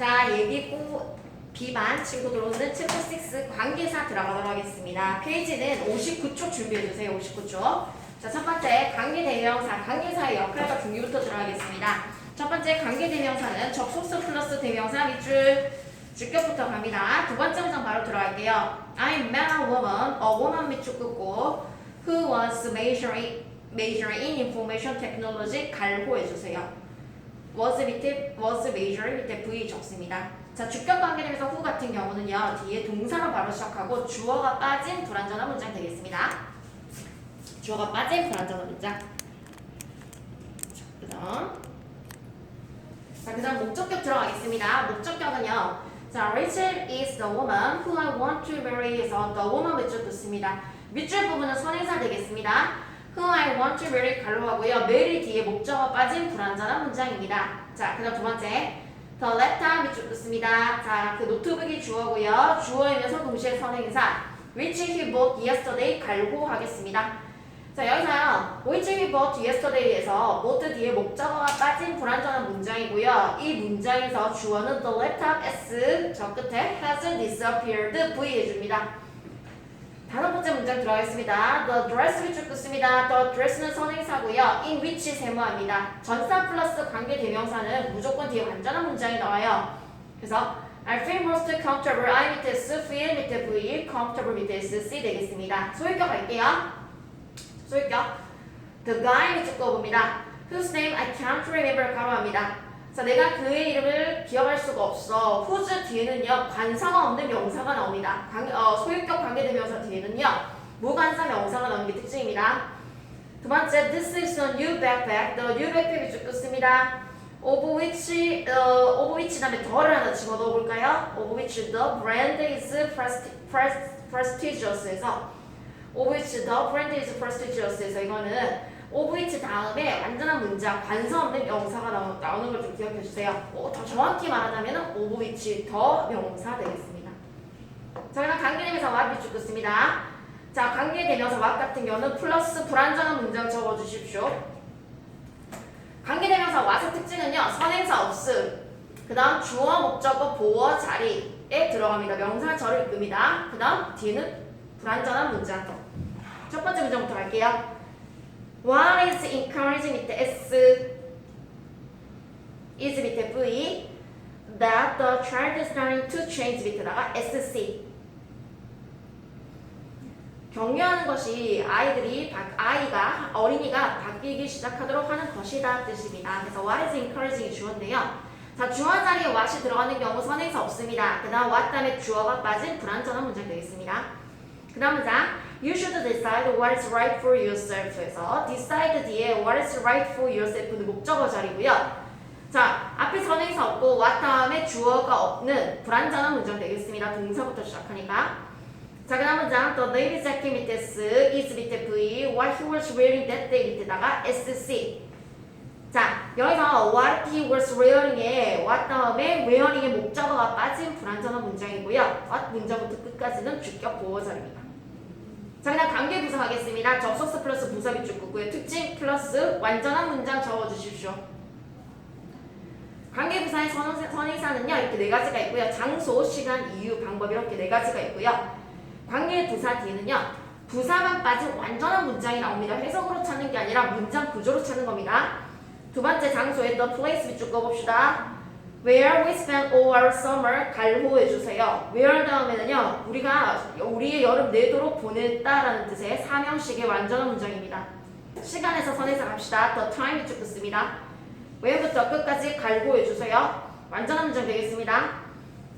자, 예비고 비반 친구들 오늘은 챕터 6 관계사 들어가도록 하겠습니다. 페이지는 59초 준비해주세요. 59초. 자, 첫 번째 관계대명사, 관계사의 역할과 중기부터 들어가겠습니다. 첫 번째 관계대명사는 접속사 플러스 대명사 밑줄 주격부터 갑니다. 두 번째 문장 바로 들어갈게요. I met a woman, a woman 밑줄 끄고 who was majoring, majoring in information technology 갈고 해주세요. Was 밑에 was major 밑에 V 적습니다. 자 주격 관계대명사 who 같은 경우는요 뒤에 동사로 바로 시작하고 주어가 빠진 불완전한 문장 되겠습니다. 주어가 빠진 불완전한 문장. 자 그다음 자 그다음 목적격 들어가겠습니다. 목적격은요. 자 Rachel is the woman who I want to marry에서 the woman 밑줄 듣습니다. 밑줄 부분은 선행사 되겠습니다. Who I want to marry 갈로하고요. marry 뒤에 목적어 빠진 불완전한 문장입니다. 자, 그다음 두 번째. The laptop 밑줄 긋습니다. 자, 그 노트북이 주어고요. 주어이면서 동시에 선행사. which he bought yesterday 갈고 하겠습니다. 자, 여기서요. which he bought yesterday에서 bought 뒤에 목적어가 빠진 불완전한 문장이고요. 이 문장에서 주어는 the laptop s 저 끝에 has disappeared v 해줍니다. 다섯 번째 문장 들어가겠습니다. The dress 밑줄 긋습니다. The dress는 선행사고요. in which 세모합니다. 전사 플러스 관계 대명사는 무조건 뒤에 완전한 문장이 나와요. 그래서 I feel most comfortable. I 밑에 S, feel 밑에 V, comfortable 밑에 S, C 되겠습니다. 소유격 갈게요. 소유격. The guy 밑줄 꼽습니다. Whose name I can't remember 가로 합니다. 자, 내가 그의 이름을 기억할 수가 없어. whose 뒤에는요, 관사가 없는 명사가 나옵니다. 관, 어, 소유격 관계대명사 뒤에는요, 무관사 명사가 나오는 게 특징입니다. 두 번째, this is a new backpack. The new backpack이 쭉 긋습니다. of which, 어, of which 다음에 더를 하나 집어넣어 볼까요? of which the brand is presti, pres- prestigious에서 of which the brand is prestigious에서 이거는 which 다음에 완전한 문장, 관사 없는 명사가 나오, 나오는 걸 좀 기억해 주세요. 어, 더 정확히 말하자면 which 더 명사 되겠습니다. 자, 그다음 관계대명사 밑줄 긋습니다. 자, 관계대명사 what 같은 경우는 플러스 불완전한 문장 적어 주십시오. 관계대명사 what의 특징은요, 선행사 없음. 그 다음 주어, 목적어, 보어, 자리에 들어갑니다. 명사 절을 이끕니다. 그 다음 뒤에는 불완전한 문장. 첫 번째 문장부터 갈게요. What is encouraging 밑에 S is 밑에 V that the child is starting to change 밑에다가 SC 격려하는 것이 아이들이 바, 아이가 어린이가 바뀌기 시작하도록 하는 것이다 뜻입니다. 그래서 what is encouraging이 주어인데요. 자 주어 자리에 what이 들어가는 경우 선행사 없습니다. 그다음 what 다음에 주어가 빠진 불완전한 문장 되겠습니다. 그다음 문장 You should decide what is right for yourself에서 decide 뒤에 what is right for yourself는 목적어 자리고요. 자, 앞에 선행사 없고 what 다음에 주어가 없는 불완전한 문장 되겠습니다. 동사부터 시작하니까. 자, 그 다음 문장 The lady jacket 밑에 S, is 밑에 V, what he was wearing that day 밑에다가 SC. 자, 여기서 what he was wearing에 what 다음에 wearing의 목적어가 빠진 불완전한 문장이고요. what 문장부터 끝까지는 주격 보호절입니다. 자, 그냥 관계 구성하겠습니다. 접속사 플러스 밑줄 긋고요. 특징 플러스 완전한 문장 적어주십시오. 관계 부사의 선행사, 선행사는요 이렇게 네 가지가 있고요. 장소, 시간, 이유, 방법 이렇게 네 가지가 있고요. 관계 부사 뒤에는요 부사만 빠진 완전한 문장이 나옵니다. 해석으로 찾는 게 아니라 문장 구조로 찾는 겁니다. 두 번째 장소에 the place 밑줄 꺼봅시다. Where we spend all our summer 갈호해 주세요. Where 다음에는요 우리가 우리의 여름 내도록 보냈다라는 뜻의 사명식의 완전한 문장입니다. 시간에서 선에서 갑시다. The time 밑줄 긋습니다. where부터 끝까지 갈고해 주세요. 완전한 문장 되겠습니다.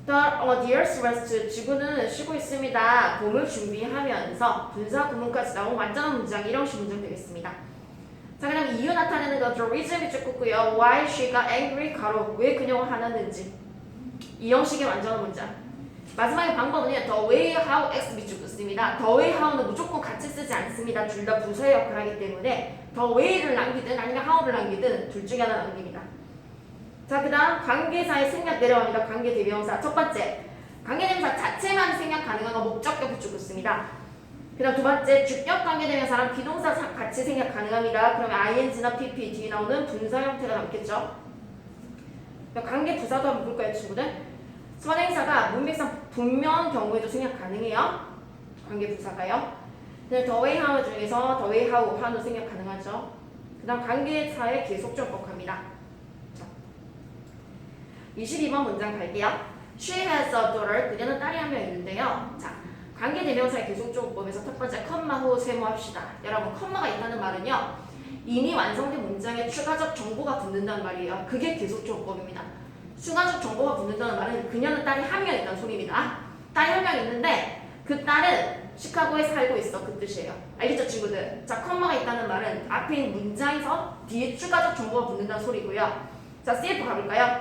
The Earth rests 지구는 쉬고 있습니다. 봄을 준비하면서 분사 구문까지 나온 완전한 문장 이런 식 문장 되겠습니다. 자 그다음 이유 나타내는 거 the reason 밑줄 긋고요. Why she got angry 가로 왜 그녀가 화났는지 이 형식의 완전한 문장. 마지막에 방법은요. the way how x 밑줄 긋습니다. the way how는 무조건 같이 쓰지 않습니다. 둘 다 부서의 역할을 하기 때문에 the way를 남기든 아니면 how를 남기든 둘 중에 하나 남깁니다. 자, 그 다음 관계사의 생략 내려갑니다. 관계 대명사. 첫 번째, 관계 대명사 자체만 생략 가능한 건 목적격 붙이고 있습니다. 그 다음 두 번째, 주격 관계 대명사랑 비동사 사- 같이 생략 가능합니다. 그러면 ing나 pp 뒤에 나오는 분사 형태가 남겠죠. 관계 부사도 한번 볼까요, 친구들? 선행사가 문맥상 분명 경우에도 생략 가능해요. 관계 부사가요. the way how 중에서 way how how 생략 가능하죠. 그 다음 관계사의 계속적법 갑니다. 자, 22번 문장 갈게요. She has a daughter. 그녀는 딸이 한 명 있는데요. 자, 관계 대명사의 계속적법에서 첫 번째 컴마 후 세모합시다. 여러분, 컴마가 있다는 말은요. 이미 완성된 문장에 추가적 정보가 붙는다는 말이에요. 그게 계속적법입니다. 추가적 정보가 붙는다는 말은 그녀는 딸이 한 명 있다는 소리입니다. 딸이 한 명 있는데 그 딸은 시카고에 살고 있어 그 뜻이에요. 알겠죠 친구들? 자 컴마가 있다는 말은 앞에 있는 문장에서 뒤에 추가적 정보가 붙는다는 소리고요. 자 CF 가볼까요?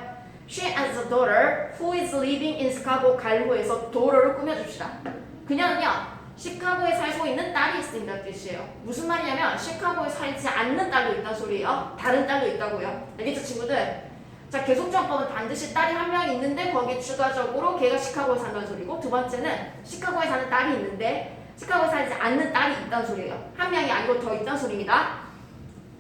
She has a daughter who is living in Chicago 갈고에서 daughter를 꾸며줍시다. 그녀는요 시카고에 살고 있는 딸이 있습니다 뜻이에요. 무슨 말이냐면 시카고에 살지 않는 딸도 있다는 소리예요. 다른 딸도 있다고요. 알겠죠 친구들? 자 계속정법은 반드시 딸이 한명 있는데 거기에 추가적으로 걔가 시카고에 산다는 소리고 두 번째는 시카고에 사는 딸이 있는데 시카고에 살지 않는 딸이 있다는 소리예요. 한 명이 아니고 더 있다는 소리입니다.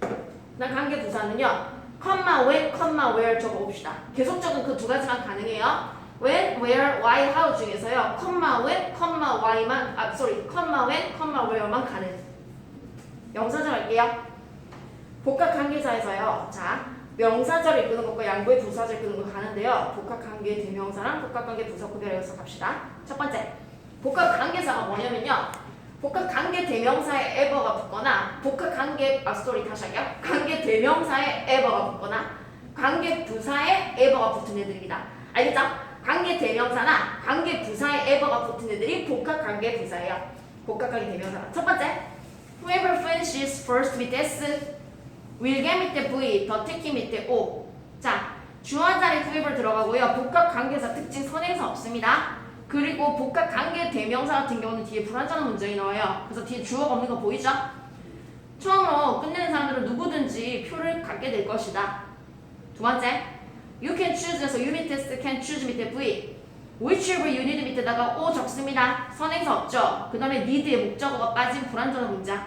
그다음 관계 부사는요. 컴마 when, 컴마 where 적어봅시다. 계속적은 그 두 가지만 가능해요. When, where, why, how 중에서요. 컴마 when, 컴마 why만 아 sorry, 컴마 when, 컴마 where만 가능. 영사절 할게요. 복합 관계사에서요. 자, 명사절을 이끄는 것과 양보의 부사절 이끄는 거 가는데요. 복합 관계 대명사랑 복합 관계 부사 구별해서 갑시다. 첫 번째, 복합 관계사가 뭐냐면요. 복합 관계 대명사에 ever가 붙거나 복합 관계 아 스토리 다시 할게요. 관계 대명사에 ever가 붙거나 관계 부사에 ever가 붙은 애들입니다. 알겠죠? 관계 대명사나 관계 부사에 ever가 붙은 애들이 복합 관계 부사예요. 복합 관계 대명사. 첫 번째, whoever finishes first with S wil게 밑에 V, 더 특기 밑에 O. 자, 주어 자리 whoever 들어가고요. 복합 관계사 특징 선행사 없습니다. 그리고 복합 관계 대명사 같은 경우는 뒤에 불완전한 문장이 나와요. 그래서 뒤에 주어가 없는 거 보이죠? 처음으로 끝내는 사람들은 누구든지 표를 갖게 될 것이다. 두 번째, you can choose에서 you 밑에 S, can choose 밑에 V. whichever you need 밑에다가 O 적습니다. 선행사 없죠? 그 다음에 need의 목적어가 빠진 불완전한 문장.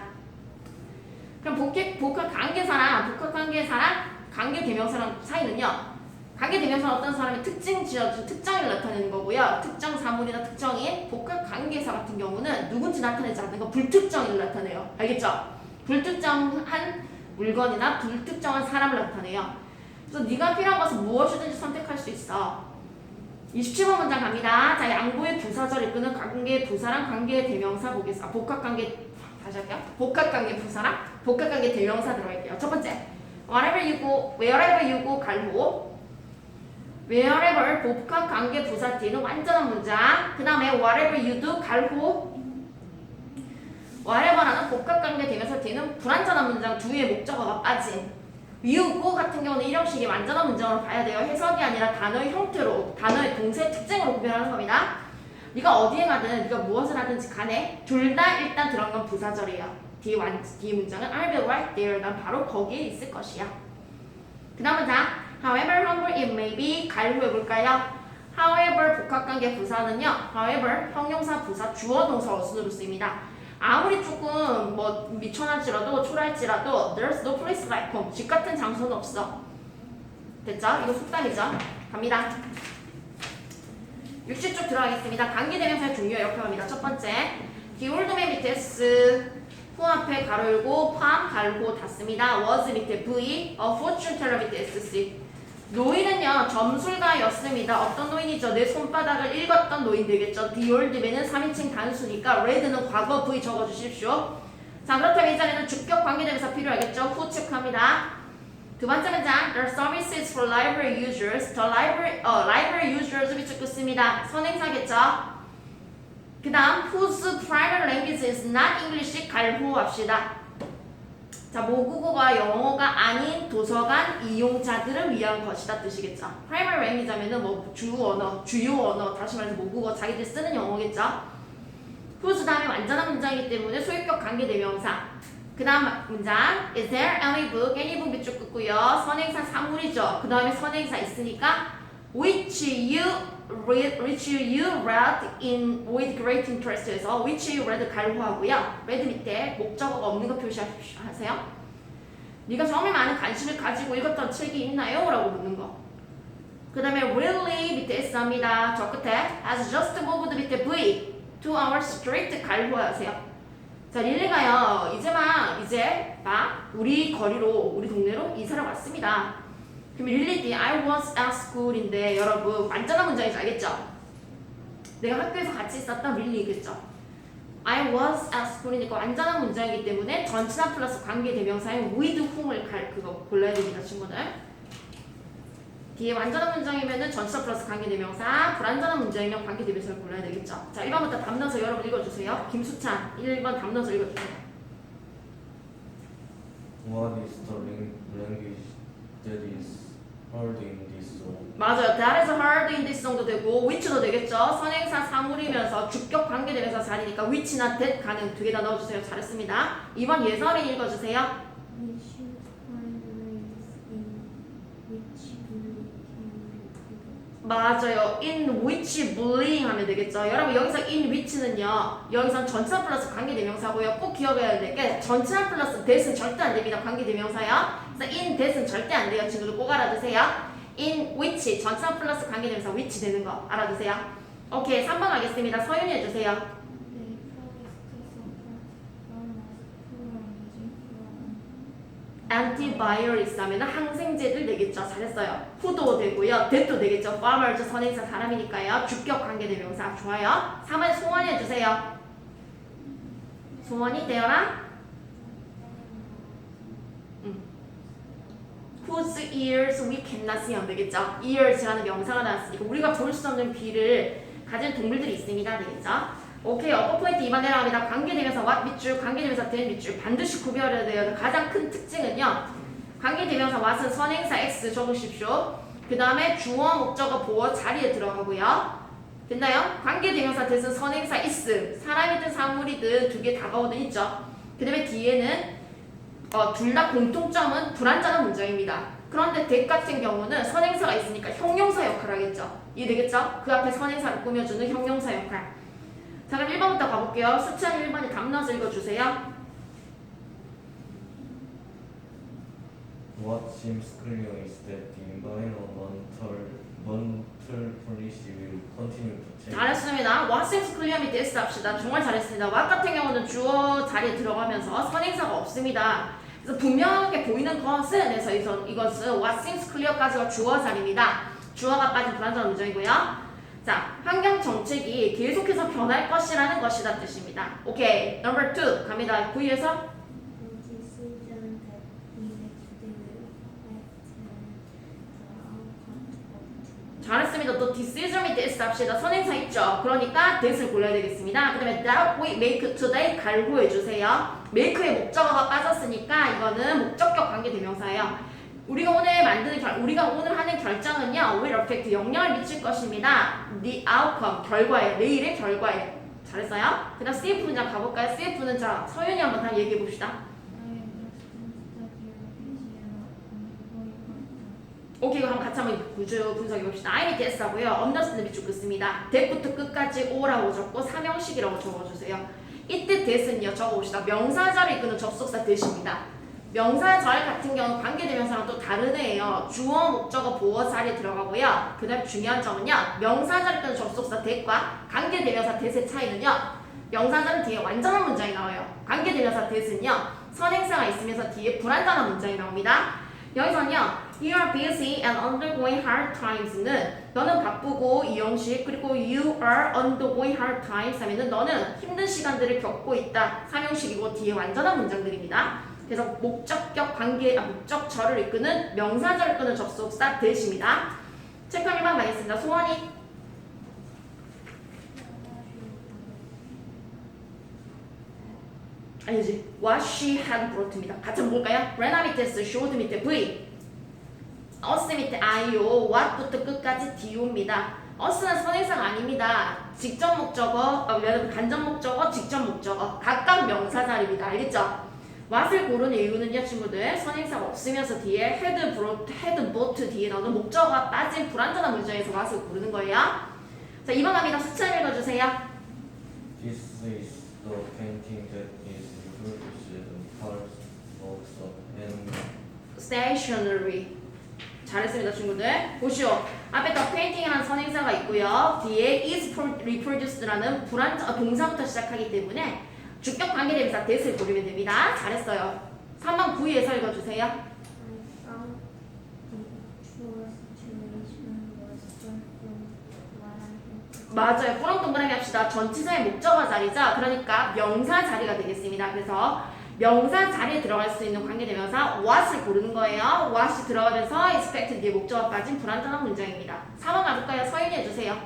그럼 복합, 복합 관계사랑 복합 관계사랑 관계 대명사랑 사이는요. 관계 대명사는 어떤 사람이 특징 지어준 특정을 나타내는 거고요. 특정 사물이나 특정인 복합 관계사 같은 경우는 누군지 나타내지 않는 거 불특정인을 나타내요. 알겠죠? 불특정한 물건이나 불특정한 사람을 나타내요. 그래서 네가 필요한 것은 무엇이든지 선택할 수 있어. 27번 문장 갑니다. 자, 양보의 부사절 이끄는 관계 부사랑 관계 대명사 보겠습니다. 아, 복합 관계 다시 할게요. 복합 관계 부사랑 복합 관계 대명사 들어갈게요. 첫 번째, wherever you go, wherever you go 갈고 wherever 복합 관계 부사 뒤는 완전한 문장. 그 다음에 whatever you do 갈고 whatever라는 복합 관계 대명사 뒤는 불완전한 문장 두의 목적어가 빠진 go 같은 경우는 이형식이 완전한 문장으로 봐야 돼요. 해석이 아니라 단어의 형태로 단어의 동사의 특징으로 구별하는 겁니다. 네가 어디에 가든 네가 무엇을 하든지 간에 둘 다 일단 들어간 건 부사절이에요. 뒤에 완 뒤에 문장은 I'll be right there. 난 바로 거기에 있을 것이야. 그 다음 문장 However humble it may be 갈고 해볼까요? However 복합관계 부사는요. However 형용사 부사 주어 동사 어순으로 쓰입니다. 아무리 조금 뭐 미천할지라도 초라할지라도 There's no place like home. 집 같은 장소는 없어. 됐죠? 이거 속담이죠? 갑니다. 60쪽 들어가겠습니다. 관계대명사의 중요 역할입니다. 첫 번째, The old man 밑에 S, 후 앞에 가로 열고, palm 갈고 닫습니다. was 밑에 V, a fortune teller 밑에 SC. 노인은요, 점술가였습니다. 어떤 노인이죠? 내 손바닥을 읽었던 노인 되겠죠? Man은 3인칭 단수니까 red는 과거 V 적어주십시오. 자, 그렇다면 이 자리는 주격 관계대명사 필요하겠죠? 후 체크합니다. 두 번째 문장 The services for library users The library, 어, library users 밑줄 긋습니다 선행사겠죠 그 다음 Whose primary language is not English 갈호합시다 자 모국어가 영어가 아닌 도서관 이용자들을 위한 것이다 뜻이겠죠 primary language 하면은 뭐주 언어, 주요 언어 다시 말해서 모국어 자기들 쓰는 영어겠죠 whose 다음에 완전한 문장이기 때문에 소유격 관계 대명사 그 다음 문장 Is there any book? any book 밑줄 긋고요. 선행사 사물이죠. 그 다음에 선행사 있으니까 which you which you read in with great interest에서 which you read 갈고하고요. read 밑에 목적어가 없는 거 표시하세요. 네가 정말 많은 관심을 가지고 읽었던 책이 있나요? 라고 묻는 거. 그 다음에 really 밑에 s 합니다. 저 끝에 has just moved 밑에 v to our street 갈고하세요. 자 릴리가요 이제만 이제 막 우리 거리로 우리 동네로 이사를 왔습니다. 그럼 릴리디 I was at school인데 여러분 완전한 문장인지 알겠죠? 내가 학교에서 같이 있었던 릴리겠죠. I was at school이니까 완전한 문장이기 때문에 전치사 플러스 관계 대명사인 with whom을 갈 그거 골라야 됩니다, 친구들. 뒤에 완전한 문장이면은 전치사 플러스 관계 대명사, 불완전한 문장이면 관계 대명사를 골라야 되겠죠. 자, 1번부터 답넣어서 여러분 읽어주세요. 김수찬, 1번 답넣어서 읽어주세요. What is the language that is heard in this song? 맞아요. That is hard in this song도 되고 which도 되겠죠. 선행사 사물이면서 주격 관계 대명사 자리니까 which나 that 가능 두 개 다 넣어주세요. 잘했습니다. 2번 예설이 읽어주세요. In which 맞아요. in which bullying 하면 되겠죠. 여러분 여기서 in which는요. 여기선 전치사 플러스 관계대명사고요. 꼭 기억해야 될 게 전치사 플러스 that은 절대 안 됩니다. 관계대명사요. 그래서 in that은 절대 안 돼요. 친구들 꼭 알아두세요. in which 전치사 플러스 관계대명사 which 되는 거 알아두세요. 오케이 3번 하겠습니다. 서윤이 해주세요. Antivirus 하면 항생제들 되겠죠. 잘했어요. 후도 되고요. that도 되겠죠. farmers 선행사 사람이니까요. 주격 관계대명사 좋아요. 3번 소원이 해주세요. 소원이 되어라. Whose ears we cannot see 하면 되겠죠. ears라는 명사가 나왔으니까 우리가 볼 수 없는 귀를 가진 동물들이 있습니다. 되겠죠. 오케이 어퍼 포인트 2번 내려갑니다. 관계대명사 what 밑줄, 관계대명사 then 밑줄 반드시 구별해야 돼요. 가장 큰 특징은요. 관계대명사 what은 선행사 x 적으십시오. 그 다음에 주어, 목적어, 보어 자리에 들어가고요. 됐나요? 관계대명사 that은 선행사 is 사람이든 사물이든 두 개 다가오든 있죠. 그 다음에 뒤에는 어, 둘 다 공통점은 불완전한 문장입니다. 그런데 that 같은 경우는 선행사가 있으니까 형용사 역할을 하겠죠. 이해되겠죠? 그 앞에 선행사를 꾸며주는 형용사 역할. 자 그럼 1번부터 가볼게요. 수천 1번이 답 넣어서 읽어주세요. What seems clear is that the environmental mental policy will continue to change. 잘했습니다. What seems clear 밑에 S 합시다. 정말 잘했습니다. What 같은 경우는 주어 자리에 들어가면서 선행사가 없습니다. 그래서 분명하게 보이는 것은 그래서 이선- 이것은 what seems clear까지가 주어 자리입니다. 주어가 빠진 불완전한 문장이고요. 자, 환경 정책이 계속해서 변할 것이라는 것이다 뜻입니다. 오케이, number two 갑니다. 9에서 The decision that we make today will affect the outcome 잘했습니다. 또 decision S 합시다. 선행사 있죠. 그러니까 that을 골라야 되겠습니다. 그 다음에 that we make today 갈고해 주세요. make의 목적어가 빠졌으니까 이거는 목적격 관계 대명사예요. 우리가 오늘 만드는 결, 우리가 오늘 하는 결정은요, will affect 영향을 미칠 것입니다. the outcome 결과예요. 내일의 결과예요. 잘했어요? 그다음 CF 문장 가볼까요? CF는 자 서윤이 한번 다 얘기해 봅시다. I understand that your vision ongoing contact. 오케이 그럼 같이 한번 구조 분석해 봅시다. I 밑에 S 하고요. 언더스탠드 밑줄 긋습니다. 대부터 끝까지 O라고 적고 삼형식이라고 적어주세요. 이때 대는요 적어봅시다. 명사절을 이끄는 접속사 대십니다. 명사절 같은 경우 관계대명사랑 또 다른 애예요. 주어, 목적어, 보어 자리에 들어가고요. 그 다음 중요한 점은요. 명사절 이끄는 접속사 대과 관계대명사 대의 차이는요. 명사절은 뒤에 완전한 문장이 나와요. 관계대명사 대는요. 선행사가 있으면서 뒤에 불완전한 문장이 나옵니다. 여기서는요. You are busy and undergoing hard times는 너는 바쁘고 이형식 그리고 you are undergoing hard times 하면은 너는 힘든 시간들을 겪고 있다. 삼형식이고 뒤에 완전한 문장들입니다. 그래서 목적격 관계 아, 목적절을 이끄는 명사절을 이끄는 접속사 대시입니다. 한 번만 가겠습니다. 소원이 아니지. What she had brought입니다. 한번 볼까요? 레나 밑에 S, showed 밑에 V, us 밑에 IO, what부터 끝까지 DO입니다. us는 선행사가 아닙니다. 직접 목적어, 아, 여러분 간접 목적어, 직접 목적어, 각각 명사 자리입니다. 알겠죠? what을 고르는 이유는요, 친구들. 선행사가 없으면서 뒤에 had brought, had bought 뒤에 나오는 목적어가 빠진 불완전한 문장에서 what을 고르는 거예요. 자, 2번 갑니다. 숫자 읽어주세요. This is the painting that is reproduced in parts, works, and stationery 잘했습니다, 친구들. 보시오. 앞에 더 페인팅이라는 선행사가 있고요. 뒤에 is pro- reproduced라는 불완전 어, 동사부터 시작하기 때문에 주격 관계대명사 that을 고르면 됩니다. 잘했어요. 3번 9위에서 읽어주세요. 맞아요. 꾸렁 동그라미 합시다. 전치사의 목적어 자리죠. 그러니까 명사 자리가 되겠습니다. 그래서 명사 자리에 들어갈 수 있는 관계대명사 what을 고르는 거예요. what이 들어가면서 expect 뒤에 목적어 빠진 불완전한 문장입니다. 4번 가볼까요? 서인이 해주세요.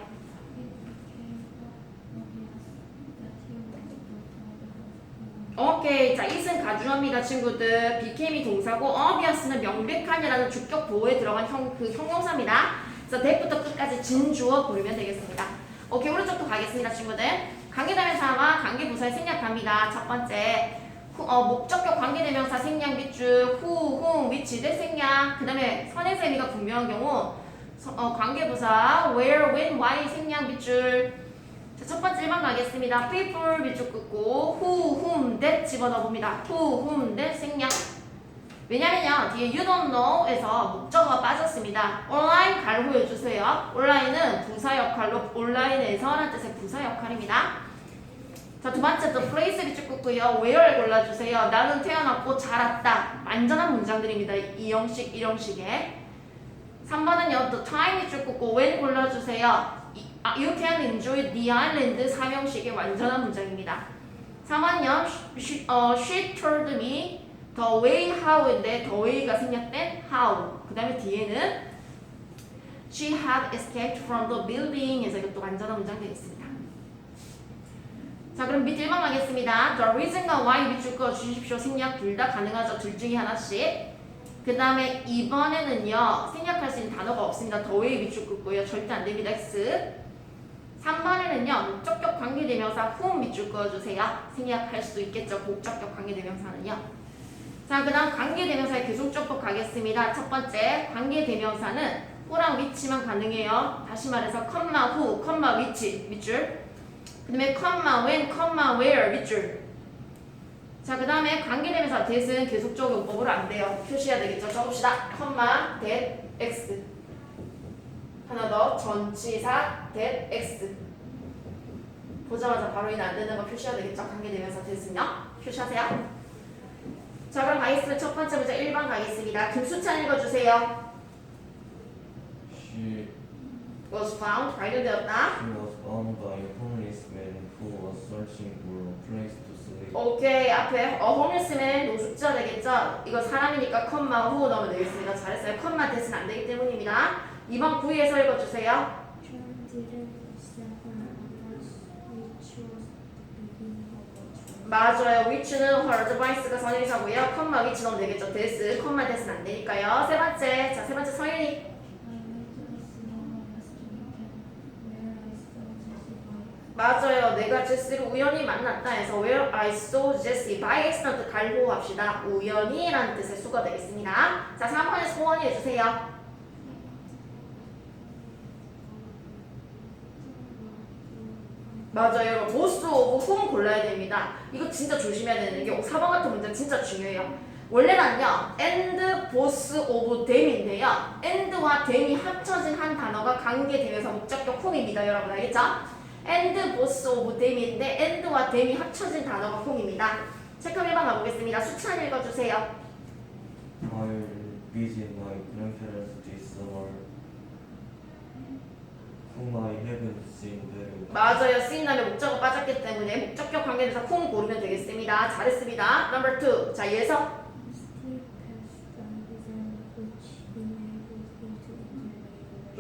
오케이. 자, it은 가주어입니다, 친구들. became이 동사고, obvious는 명백한이라는 주격 보호에 들어간 형, 그 형용사입니다. 그래서 that부터 끝까지 진주어 고르면 되겠습니다. 오케이, 오른쪽도 가겠습니다, 친구들. 관계대명사와 관계부사의 생략합니다. 첫 번째, 후- 어, 목적격 관계대명사 생략 밑줄, 후, whom, which 대 생략. 그 다음에 선행 세미가 분명한 경우, 서- 어, 관계부사 where, when, why 생략 밑줄. 자, 첫 번째 1번 가겠습니다. people 밑줄 긋고 who, whom, that 집어넣어 봅니다. who, whom, that 생략. 왜냐면요 뒤에 you don't know에서 목적어가 빠졌습니다. 온라인 갈고해 주세요. 온라인은 부사 역할로 온라인에서라는 뜻의 부사 역할입니다. 자 두 번째 또 place 밑줄 긋고요. where를 골라주세요. 나는 태어났고 자랐다. 완전한 문장들입니다. 이 형식 이 형식에. 3번은요 또 time 밑줄 긋고 when 골라주세요. 이- 아, You can enjoy the island 삼형식의 완전한 문장입니다. 3번은요 she, 어, she told me the way how인데 the way가 생략된 how 그 다음에 뒤에는 she had escaped from the building에서 이것도 완전한 문장 되겠습니다. 자 그럼 밑 1번 가겠습니다. The reason과 why 밑줄 거 주십시오. 생략 둘 다 가능하죠. 둘 중에 하나씩. 그 다음에 2번에는요 생략할 수 있는 단어가 없습니다. way 밑줄 긋고요. 절대 안 됩니다. X 3번에는요 목적격 관계대명사 whom 밑줄 그어주세요. 생략할 수 있겠죠. 목적격 관계대명사는요. 자, 그 다음 관계대명사의 계속적법 가겠습니다. 첫 번째, 관계대명사는 who랑 which만 가능해요. 다시 말해서, 컴마 who, 컴마 which, 밑줄. 그 다음에, 컴마 when, 컴마 where, 밑줄. 자, 그 다음에 관계대명사 that은 계속적 용법으로 안 돼요. 표시해야 되겠죠. 적읍시다. 컴마, that, x. 하나 더, 전치사, that, x. 보자마자 바로 이는 안 되는 거 표시해야 되겠죠. 관계대명사 that은요. 표시하세요. 자 그럼 가겠습니다. 첫 번째 문제 1번 가겠습니다. 김수찬 읽어주세요. She, was found 발견되었다. was found by a homeless man who was searching for a place to sleep. 오케이 앞에 어 homelessman 노숙자 되겠죠? 이거 사람이니까 컴마 후 넣으면 되겠습니다. 잘했어요. 컴마 대신 안 되기 때문입니다. 2번 9위에서 읽어주세요. John didn't seven hours, which was the beginning of the trial. 맞아요. which는 her advice가 선행사고요. 컴마 which 넣으면 되겠죠. this 컴마 대신 안 되니까요. 세 번째 자세 번째 서윤이 I went to the cinema last weekend, where I saw Jesse White. 맞아요. 내가 제스를 우연히 만났다 해서 where I saw Jesse by accident 갈고합시다. 우연히라는 뜻의 수가 되겠습니다. 자, 3번에 소원이 해주세요. 맞아요. 여러분. 보스 오브 홈 골라야 됩니다. 이거 진짜 조심해야 되는 게 4번 같은 문제 진짜 중요해요. 원래는요, and 보스 오브 them인데요. and와 them이 합쳐진 한 단어가 관계되면서 목적격 홈입니다. 여러분 알겠죠? And 보스 오브 them인데 and와 them이 합쳐진 단어가 홈입니다. 체크 1번 가보겠습니다. 수찬 읽어주세요. I'll visit my grandparents this summer, whom I haven't seen very. 맞아요. 쓰인 다음에 목적어 빠졌기 때문에 목적격 관계에서 홈 고르면 되겠습니다. 잘했습니다. 넘버 2. 자, 예서.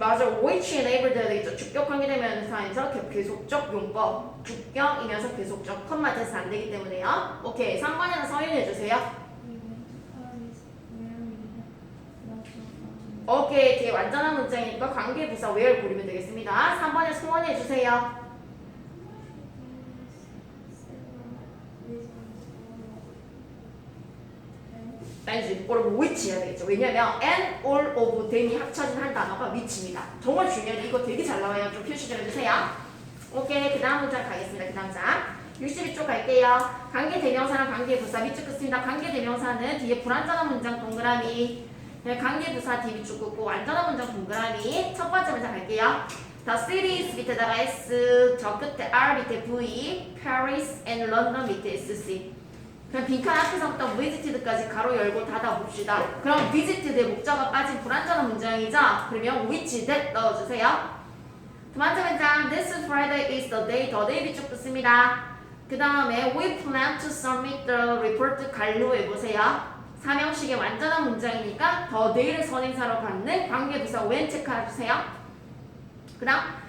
맞아, which enabled 해야 되겠죠. 주격 관계 대명사에서 계- 계속적 용법, 주격이면서 계속적 컴마 대서 안 되기 때문에요. 오케이, 3번에는 서인해 주세요. 오케이, 뒤에 완전한 문장이니까 관계 부사 where 고르면 되겠습니다. 3번에 소원해 주세요. 아니지, or which 해야 되겠죠. 왜냐면 and all of them이 합쳐진 한 단어가 which입니다. 정말 중요해요. 이거 되게 잘 나와요. 좀 표시 좀 해주세요. 오케이, 그 다음 문장 가겠습니다. 그 다음 장. 62쪽 갈게요. 관계 대명사랑 관계 부사 밑줄 긋습니다. 관계 대명사는 뒤에 불완전한 문장 동그라미 네, 관계 부사 D 밑줄 긋고 완전한 문장 동그라미 첫 번째 문장 갈게요. The cities 밑에다가 S, 저 끝에 R 밑에 V, Paris and London 밑에 SC. 그럼 빈칸 앞에서부터 visited까지 가로 열고 닫아 봅시다. 그럼 visited의 목자가 빠진 불완전한 문장이죠? 그러면 which that 넣어주세요. 두 번째 문장 This Friday is the day, the day 비쭉 붙습니다. 그 다음에 we plan to submit the report 갈로 해보세요. 사명식의 완전한 문장이니까 the day를 선행사로 갖는 관계부사 when 체크해주세요. 그 다음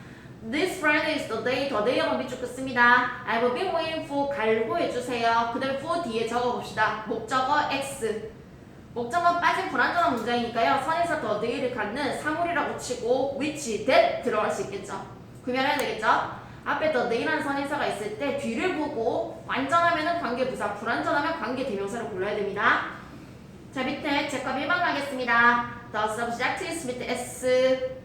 This Friday is the day, the day라고 비쭉 붙습니다. I've been waiting for 갈고 해주세요. 그 다음에 for 뒤에 적어봅시다. 목적어 X 목적어 빠진 불완전한 문장이니까요. 선에서 더 day를 갖는 사물이라고 치고 which, that 들어갈 수 있겠죠. 구별해야 되겠죠. 앞에 더 day라는 선행사가 있을 때 뒤를 보고 완전하면은 관계부사, 불완전하면 관계대명사를 골라야 됩니다. 자 밑에 제값 1번 가겠습니다. The subject is 밑에 S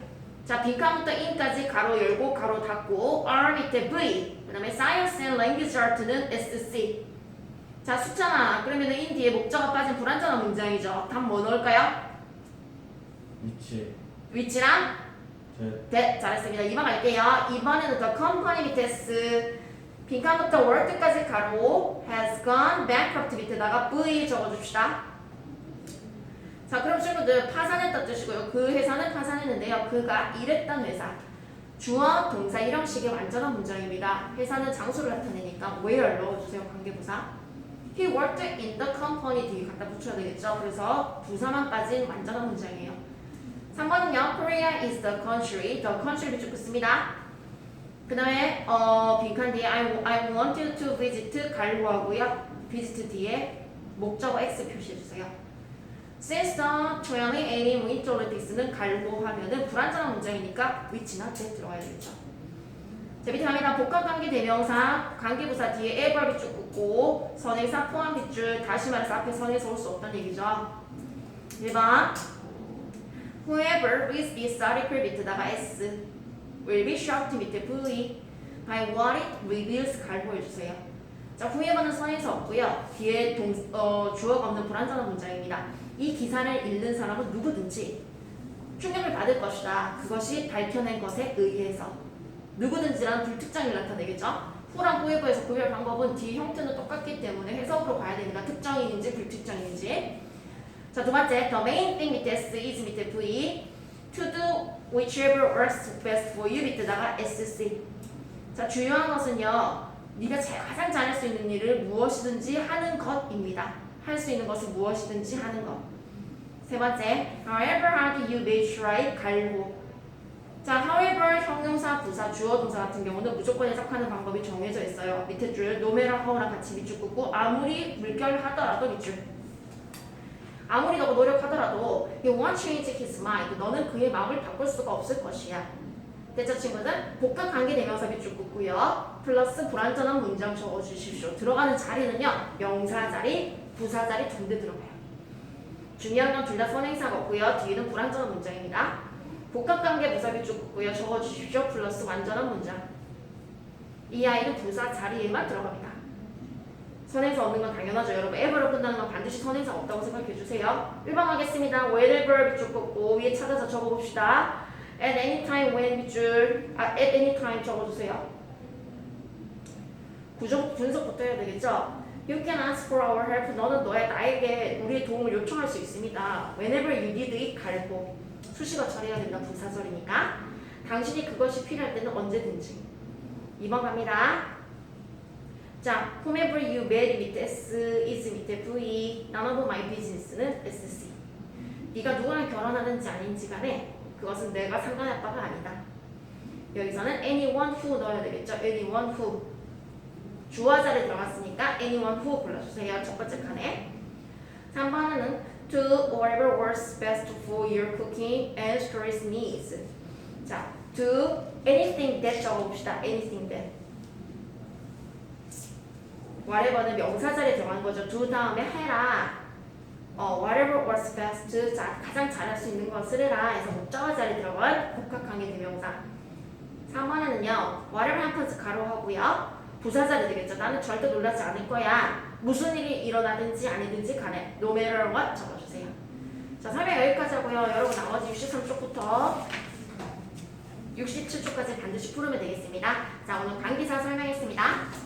자 빈칸부터 in까지 가로 열고 가로 닫고 R 밑에 V 그 다음에 Science and Language Art는 SC 자 숫자나 그러면 은 in 뒤에 목적어 빠진 불완전한 문장이죠. 답 뭐 넣을까요? 위치 위치랑 제네 잘했습니다. 2번 갈게요. 2번에는 the company 밑에 S 빈칸부터 world까지 가로 has gone bankrupt 밑에다가 V 적어줍시다. 자 그럼 친구들 파산했다 뜻이고요. 그 회사는 파산했는데요. 그가 일했던 회사 주어 동사 일형식의 완전한 문장입니다. 회사는 장소를 나타내니까 where 넣어주세요. 관계부사. He worked in the company 뒤에 갖다 붙여야 되겠죠. 그래서 부사만 빠진 완전한 문장이에요. 3번은요. Korea is the country. the country 비쭉 붙습니다. 그 다음에 어, 빈칸 뒤에 I, I want you to visit 갈고 하고요. visit 뒤에 목적어 X 표시해주세요. Since the 2018 Winter Olympics는 갈고 하면은 불완전한 문장이니까 which나 that 들어가야 되겠죠. 자 밑에 갑니다. 복합관계 대명사 관계부사 뒤에 에버 빗줄 긋고 선행사 포함 빗줄 다시 말해서 앞에 선에서 올 수 없다는 얘기죠. 1번 Whoever reads this article 밑에다가 S will be shocked 밑에 V by what it reveals 갈고 해주세요. 자 whoever는 선에서 없고요. 뒤에 동, 어, 주어가 없는 불완전한 문장입니다. 이 기사를 읽는 사람은 누구든지 충격을 받을 것이다. 그것이 밝혀낸 것에 의해서 누구든지라는 불특정을 나타내겠죠. 후랑 후에버에서 구별 방법은 뒤 형태는 똑같기 때문에 해석으로 가야 됩니다. 특정인인지 불특정인지. 자, 두 번째, the main thing 밑에 S, is 밑에 V, to do whichever works best for you 밑에다가 SC. 자, 중요한 것은요, 네가 잘- 가장 잘할 수 있는 일을 무엇이든지 하는 것입니다. 할 수 있는 것은 무엇이든지 하는 것. 세 번째, however hard you may try, 갈고. 자, however 형용사, 부사, 주어, 동사 같은 경우는 무조건 해석하는 방법이 정해져 있어요. 밑에 줄 no matter how랑 같이 밑줄 긋고 아무리 물결하더라도 밑줄. 아무리 너가 노력하더라도 he won't change his mind. 너는 그의 마음을 바꿀 수가 없을 것이야. 됐죠 친구들? 복합 관계 대명사 밑줄 긋고요. 플러스 불완전한 문장 적어주십시오. 들어가는 자리는요. 명사 자리, 부사 자리 두 군데 들어가요. 중요한 건 둘 다 선행사가 없고요. 뒤에는 불완전한 문장입니다. 복합관계 부사 밑줄 긋고요. 적어주십시오. 플러스 완전한 문장. 이 아이는 부사 자리에만 들어갑니다. 선행사 없는 건 당연하죠. 여러분 에버로 끝나는 건 반드시 선행사 없다고 생각해 주세요. 1번 하겠습니다. whenever 밑줄 긋고 위에 찾아서 적어봅시다. at any time when 밑줄 아 at any time 적어주세요. 구조 분석부터 해야 되겠죠. You can ask for our help. 너는 너의 나에게 우리의 도움을 요청할 수 있습니다. Whenever you need it, 갈고 수식어 처리해야 된다. 부사절이니까. 당신이 그것이 필요할 때는 언제든지. 2번 갑니다. 자, whomever you marry 밑에 S, is 밑에 V, none of my business는 SC. 네가 누구랑 결혼하는지 아닌지 간에 그것은 내가 상관할 바가 아니다. 여기서는 anyone who 넣어야 되겠죠. anyone who. 주어자를 들어갔으니까 anyone who 골라주세요. 첫 번째 칸에. 3번은 do whatever works best for your cooking and storage needs. 자, do anything that 적어봅시다. anything that. whatever는 명사 자리에 들어가는 거죠. do 다음에 해라. 어, whatever works best. 자, 가장 잘할 수 있는 것을 해라. 해서 목적어 자리에 들어간 복합관계 대명사. 3번에는요. whatever happens 가로하고요. 부사자를 되겠죠. 나는 절대 놀라지 않을 거야. 무슨 일이 일어나든지 아니든지 간에 no matter what 적어주세요. 자, 설명 여기까지 하고요. 여러분 나머지 63쪽부터 67쪽까지 반드시 풀으면 되겠습니다. 자, 오늘 관계사 설명했습니다.